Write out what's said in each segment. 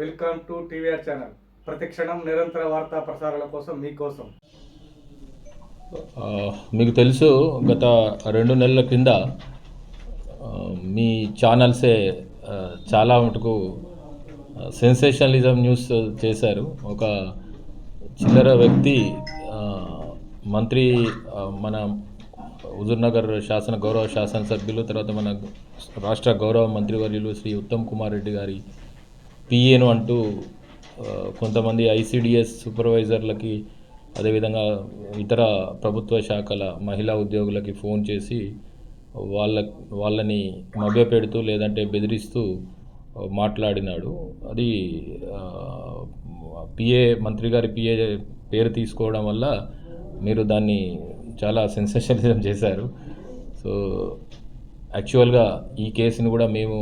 Welcome to TVR channel. ప్రతి క్షణం నిరంతర వార్తా ప్రసారాల కోసం మీకోసం మీకు తెలుసు గత రెండు నెలల కింద మీ ఛానల్సే చాలా మటుకు సెన్సేషనలిజం న్యూస్ చేశారు. ఒక చిల్లర వ్యక్తి మంత్రి మన హుజూర్నగర్ శాసన గౌరవ శాసనసభ్యులు తర్వాత మన రాష్ట్ర గౌరవ మంత్రివర్యులు శ్రీ ఉత్తమ్ కుమార్ రెడ్డి గారి పిఏను అంటూ కొంతమంది ఐసిడిఎస్ సూపర్వైజర్లకి అదేవిధంగా ఇతర ప్రభుత్వ శాఖల మహిళా ఉద్యోగులకి ఫోన్ చేసి వాళ్ళ వాళ్ళని మభ్యపెడుతూ లేదంటే బెదిరిస్తూ మాట్లాడినాడు. అది పిఏ మంత్రి గారి పిఏ పేరు తీసుకోవడం వల్ల మీరు దాన్ని చాలా సెన్సేషనలిజం చేశారు. సో యాక్చువల్గా ఈ కేసుని కూడా మేము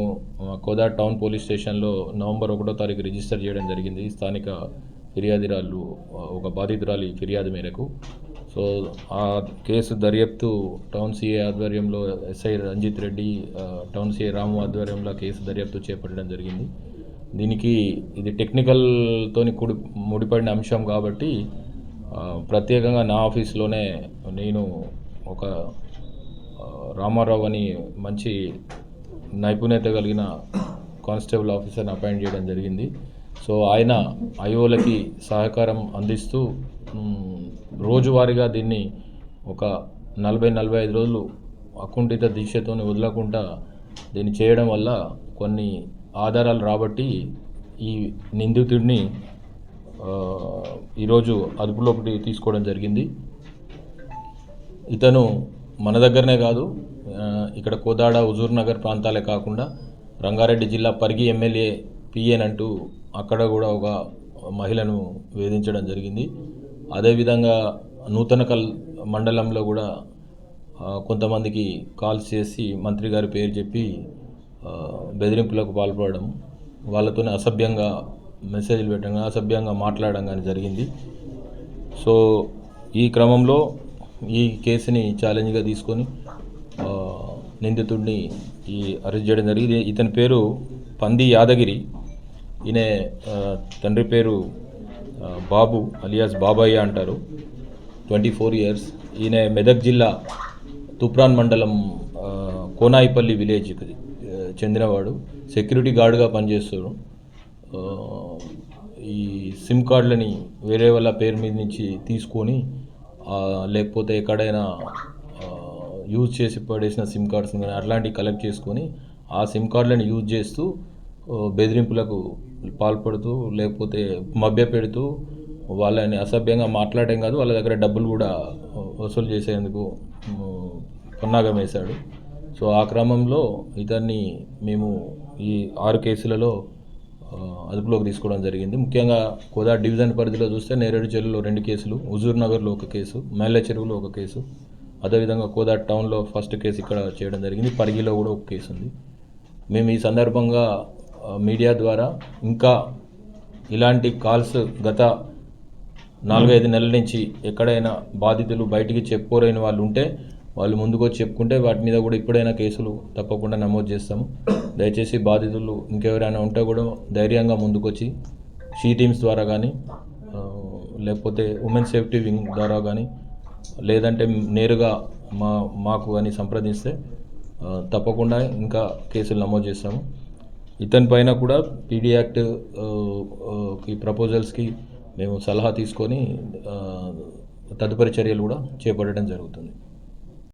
కోదా టౌన్ పోలీస్ స్టేషన్లో నవంబర్ ఒకటో తారీఖు రిజిస్టర్ చేయడం జరిగింది. స్థానిక ఫిర్యాదురాలు ఒక బాధితురాలి ఫిర్యాదు మేరకు. సో ఆ కేసు దర్యాప్తు టౌన్ సిఏ ఆధ్వర్యంలో SI Ranjith Reddy town CI Ramu ఆధ్వర్యంలో కేసు దర్యాప్తు చేపట్టడం జరిగింది. దీనికి ఇది టెక్నికల్తోని కుడి ముడిపడిన అంశం కాబట్టి ప్రత్యేకంగా నా ఆఫీస్లోనే నేను ఒక రామారావు అని మంచి నైపుణ్యత కలిగిన కానిస్టేబుల్ ఆఫీసర్ని అపాయింట్ చేయడం జరిగింది. సో ఆయన ఐఓలకి సహకారం అందిస్తూ రోజువారీగా దీన్ని ఒక నలభై నలభై ఐదు రోజులు అకుంఠిత దీక్షతో వదలకుండా దీన్ని చేయడం వల్ల కొన్ని ఆధారాలు రాబట్టి ఈ నిందితుడిని ఈరోజు అదుపులోకి తీసుకోవడం జరిగింది. ఇతను మన దగ్గరనే కాదు ఇక్కడ కోదాడ హుజూర్ నగర్ ప్రాంతాలే కాకుండా రంగారెడ్డి జిల్లా పరిగి ఎమ్మెల్యే పిఎన్ అంటూ అక్కడ కూడా ఒక మహిళను వేధించడం జరిగింది. అదేవిధంగా నూతనకల్ మండలంలో కూడా కొంతమందికి కాల్స్ చేసి మంత్రి గారి పేరు చెప్పి బెదిరింపులకు పాల్పడడం వాళ్ళతోనే అసభ్యంగా మెసేజ్లు పెట్టడం కానీ అసభ్యంగా మాట్లాడడం కానీ జరిగింది. సో ఈ క్రమంలో ఈ కేసుని ఛాలెంజ్గా తీసుకొని నిందితుడిని ఈ అరెస్ట్ చేయడం జరిగింది. ఇతని పేరు పంది యాదగిరి. ఈయన తండ్రి పేరు బాబు అలియాస్ బాబాయ్య అంటారు. Twenty four years. ఈయన మెదక్ జిల్లా తుప్రాన్ మండలం కోనాయిపల్లి విలేజ్కి చెందినవాడు. సెక్యూరిటీ గార్డ్గా పనిచేస్తాడు. ఈ సిమ్ కార్డులని వేరే వాళ్ళ పేరు మీద నుంచి తీసుకొని లేకపోతే ఎక్కడైనా యూజ్ చేసి పడేసిన సిమ్ కార్డ్స్ కానీ అట్లాంటివి కలెక్ట్ చేసుకొని ఆ సిమ్ కార్డులను యూజ్ చేస్తూ బెదిరింపులకు పాల్పడుతూ లేకపోతే మభ్య పెడుతూ వాళ్ళని అసభ్యంగా మాట్లాడడం కాదు వాళ్ళ దగ్గర డబ్బులు కూడా వసూలు చేసేందుకు పన్నాగం వేశాడు. సో ఆ క్రమంలో ఇతన్ని మేము ఈ ఆరు కేసులలో అదుపులోకి తీసుకోవడం జరిగింది. ముఖ్యంగా కోదా డివిజన్ పరిధిలో చూస్తే నేరేడు చెరువులో రెండు కేసులు హుజూర్ నగర్లో ఒక కేసు మేళ్ళ చెరువులో ఒక కేసు. అదేవిధంగా కోదా టౌన్లో ఫస్ట్ కేసు ఇక్కడ చేయడం జరిగింది. పరిగిలో కూడా ఒక కేసు ఉంది. మేము ఈ సందర్భంగా మీడియా ద్వారా ఇంకా ఇలాంటి కాల్స్ గత నాలుగైదు నెలల నుంచి ఎక్కడైనా బాధితులు బయటికి చెప్పుకోలేని వాళ్ళు ఉంటే వాళ్ళు ముందుకు వచ్చి చెప్పుకుంటే వాటి మీద కూడా ఇప్పుడైనా కేసులు తప్పకుండా నమోదు చేస్తాము. దయచేసి బాధితులు ఇంకెవరైనా ఉంటే కూడా ధైర్యంగా ముందుకొచ్చి షీ టీమ్స్ ద్వారా కానీ లేకపోతే ఉమెన్ సేఫ్టీ వింగ్ ద్వారా కానీ లేదంటే నేరుగా మా మాకు కానీ సంప్రదిస్తే తప్పకుండా ఇంకా కేసులు నమోదు చేస్తాము. ఇతని పైన కూడా పీడీ యాక్ట్కి ప్రపోజల్స్కి మేము సలహా తీసుకొని తదుపరి చర్యలు కూడా చేపట్టడం జరుగుతుంది.